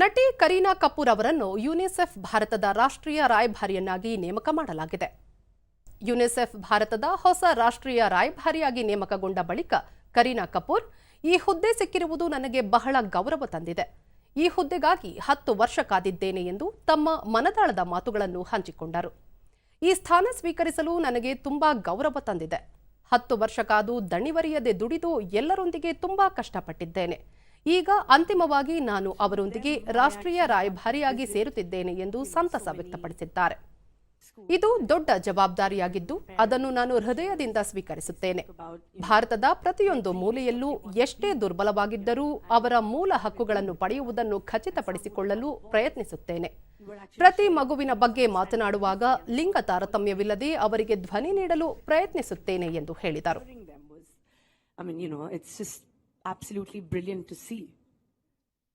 ನಟಿ ಕರೀನಾ ಕಪೂರ್ ಅವರನ್ನು ಯುನಿಸೆಫ್ ಭಾರತದ ರಾಷ್ಟ್ರೀಯ ರಾಯಭಾರಿಯನ್ನಾಗಿ ನೇಮಕ ಮಾಡಲಾಗಿದೆ. ಯುನಿಸೆಫ್ ಭಾರತದ ಹೊಸ ರಾಷ್ಟ್ರೀಯ ರಾಯಭಾರಿಯಾಗಿ ನೇಮಕಗೊಂಡ ಬಳಿಕ ಕರೀನಾ ಕಪೂರ್, ಈ ಹುದ್ದೆ ಸಿಕ್ಕಿರುವುದು ನನಗೆ ಬಹಳ ಗೌರವ ತಂದಿದೆ. ಈ ಹುದ್ದೆಗಾಗಿ ಹತ್ತು ವರ್ಷ ಕಾದಿದ್ದೇನೆ ಎಂದು ತಮ್ಮ ಮನದಾಳದ ಮಾತುಗಳನ್ನು ಹಂಚಿಕೊಂಡರು. ಈ ಸ್ಥಾನ ಸ್ವೀಕರಿಸಲು ನನಗೆ ತುಂಬಾ ಗೌರವ ತಂದಿದೆ. ಹತ್ತು ವರ್ಷ ಕಾದು ದಣಿವರಿಯದೆ ದುಡಿದು ಎಲ್ಲರೊಂದಿಗೆ ತುಂಬಾ ಕಷ್ಟಪಟ್ಟಿದ್ದೇನೆ. ಈಗ ಅಂತಿಮವಾಗಿ ನಾನು ಅವರೊಂದಿಗೆ ರಾಷ್ಟ್ರೀಯ ರಾಯಭಾರಿಯಾಗಿ ಸೇರುತ್ತಿದ್ದೇನೆ ಎಂದು ಸಂತಸ ವ್ಯಕ್ತಪಡಿಸಿದ್ದಾರೆ. ಇದು ದೊಡ್ಡ ಜವಾಬ್ದಾರಿಯಾಗಿದ್ದು ಅದನ್ನು ನಾನು ಹೃದಯದಿಂದ ಸ್ವೀಕರಿಸುತ್ತೇನೆ. ಭಾರತದ ಪ್ರತಿಯೊಂದು ಮೂಲೆಯಲ್ಲೂ ಎಷ್ಟೇ ದುರ್ಬಲವಾಗಿದ್ದರೂ ಅವರ ಮೂಲ ಹಕ್ಕುಗಳನ್ನು ಪಡೆಯುವುದನ್ನು ಖಚಿತಪಡಿಸಿಕೊಳ್ಳಲು ಪ್ರಯತ್ನಿಸುತ್ತೇನೆ. ಪ್ರತಿ ಮಗುವಿನ ಬಗ್ಗೆ ಮಾತನಾಡುವಾಗ ಲಿಂಗ ತಾರತಮ್ಯವಿಲ್ಲದೆ ಅವರಿಗೆ ಧ್ವನಿ ನೀಡಲು ಪ್ರಯತ್ನಿಸುತ್ತೇನೆ ಎಂದು ಹೇಳಿದರು. Absolutely brilliant to see.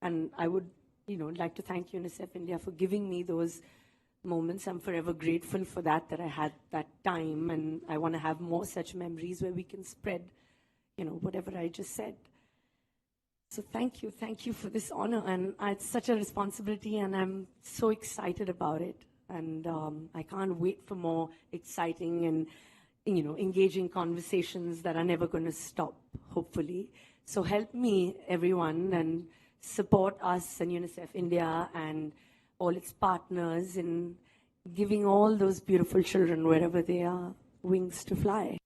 And I would, you know, like to thank UNICEF India for giving me those moments. I'm forever grateful for that, that I had that time. And I want to have more such memories where we can spread, you know, whatever I just said. So thank you, thank you for this honor, and it's such a responsibility, and I'm so excited about it, and um, I can't wait for more exciting and you know engaging conversations that are never going to stop. Hopefully, so help me, everyone, and support us and UNICEF India and all its partners in giving all those beautiful children wherever they are wings to fly.